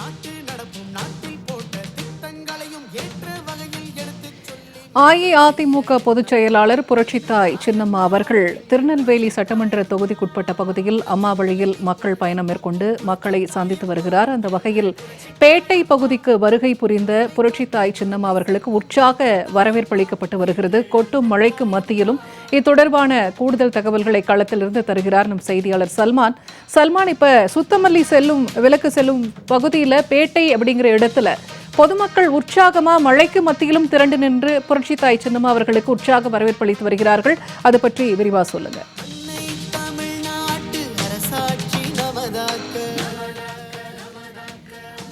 நாட்டு அஇஅதிமுக பொதுச் செயலாளர் புரட்சித்தாய் சின்னம்மா அவர்கள் திருநெல்வேலி சட்டமன்ற தொகுதிக்குட்பட்ட பகுதியில் அம்மாவளியில் மக்கள் பயணம் மேற்கொண்டு மக்களை சந்தித்து வருகிறார். அந்த வகையில் பேட்டை பகுதிக்கு வருகை புரிந்த புரட்சித்தாய் சின்னம்மா அவர்களுக்கு உற்சாக வரவேற்பளிக்கப்பட்டு வருகிறது. கொட்டும் மழைக்கு மத்தியிலும் இது தொடர்பான கூடுதல் தகவல்களை களத்திலிருந்து தருகிறார் நம் செய்தியாளர் சல்மான். சல்மான் இப்ப சுத்தமல்லி செல்லும் விலக்கு செல்லும் பகுதியில பேட்டை அப்படிங்கிற இடத்துல பொதுமக்கள் உற்சாகமா மழைக்கு மத்தியிலும் திரண்டு நின்று புரட்சி தாய் சின்னம்மா அவர்களுக்கு உற்சாக வரவேற்பளித்து வருகிறார்கள். அது பற்றி விரிவா சொல்லுங்க.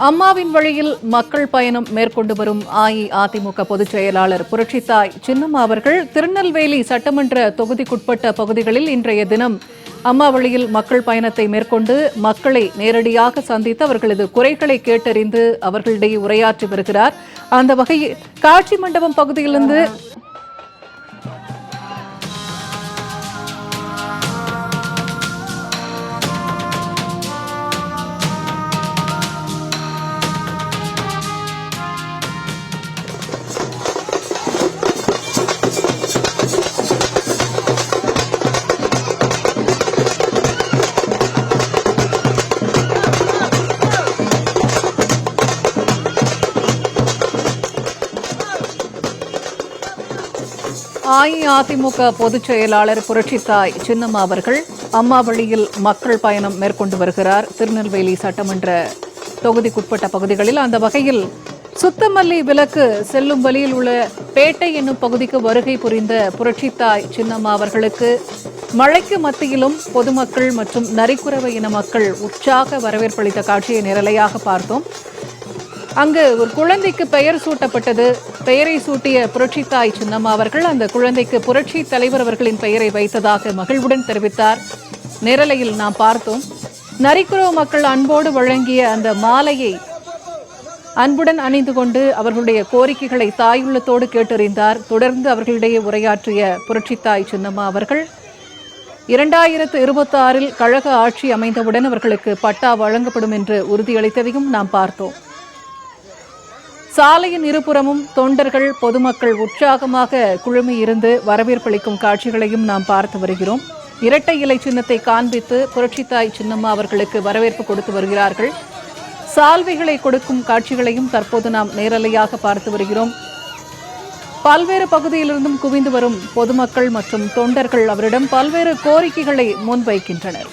அம்மாவின் வழியில் மக்கள் பயணம் மேற்கொண்டு வரும் அஇஅதிமுக பொதுச் செயலாளர் புரட்சித்தாய் சின்னம்மா அவர்கள் திருநெல்வேலி சட்டமன்ற தொகுதிக்குட்பட்ட பகுதிகளில் இன்றைய தினம் அம்மா வழியில் மக்கள் பயணத்தை மேற்கொண்டு மக்களை நேரடியாக சந்தித்து அவர்களது குறைகளை கேட்டறிந்து அவர்களிடையே உரையாற்றி வருகிறார். அந்த வகையில் காட்சி மண்டபம் பகுதியிலிருந்து அஇஅதிமுக பொதுச் செயலாளர் புரட்சித்தாய் சின்னம்மா அவர்கள் அம்மா வழியில் மக்கள் பயணம் மேற்கொண்டு வருகிறார். திருநெல்வேலி சட்டமன்ற தொகுதிக்குட்பட்ட பகுதிகளில் அந்த வகையில் சுத்தமல்லி விலக்கு செல்லும் வழியில் உள்ள பேட்டை என்னும் பகுதிக்கு வருகை புரிந்த புரட்சித்தாய் சின்னம்மா அவர்களுக்கு மழைக்கு மத்தியிலும் பொதுமக்கள் மற்றும் நரிக்குறவை இன மக்கள் உற்சாக வரவேற்பளித்த காட்சியை நிரலையாக பார்த்தோம். அங்கு ஒரு குழந்தைக்கு பெயர் சூட்டப்பட்டது. பெயரை சூட்டிய புரட்சித்தாய் சின்னம்மா அவர்கள் அந்த குழந்தைக்கு புரட்சி தலைவர் அவர்களின் பெயரை வைத்ததாக மகிழ்வுடன் தெரிவித்தார். நிரலையில் நாம் பார்த்தோம். நரிக்குறவு மக்கள் அன்போடு வழங்கிய அந்த மாலையை அன்புடன் அணிந்து கொண்டு அவர்களுடைய கோரிக்கைகளை தாயுள்ளத்தோடு கேட்டறிந்தார். தொடர்ந்து அவர்களிடையே உரையாற்றிய புரட்சித்தாய் சின்னம்மா அவர்கள் இரண்டாயிரத்து இருபத்தாறில் கழக ஆட்சி அமைந்தவுடன் அவர்களுக்கு பட்டா வழங்கப்படும் என்று உறுதியளித்ததையும் நாம் பார்த்தோம். சாலையின் இருபுறமும் தொண்டர்கள் பொதுமக்கள் உற்சாகமாக குழுமி இருந்து வரவேற்பளிக்கும் காட்சிகளையும் நாம் பார்த்து வருகிறோம். இரட்டை இலை சின்னத்தை காண்பித்து புரட்சித்தாய் சின்னம்மா அவர்களுக்கு வரவேற்பு கொடுத்து வருகிறார்கள். சால்வைகளை கொடுக்கும் காட்சிகளையும் தற்போது நாம் நேரலையாக பார்த்து வருகிறோம். பல்வேறு பகுதியிலிருந்தும் குவிந்து வரும் பொதுமக்கள் மற்றும் தொண்டர்கள் அவரிடம் பல்வேறு கோரிக்கைகளை முன்வைக்கின்றனர்.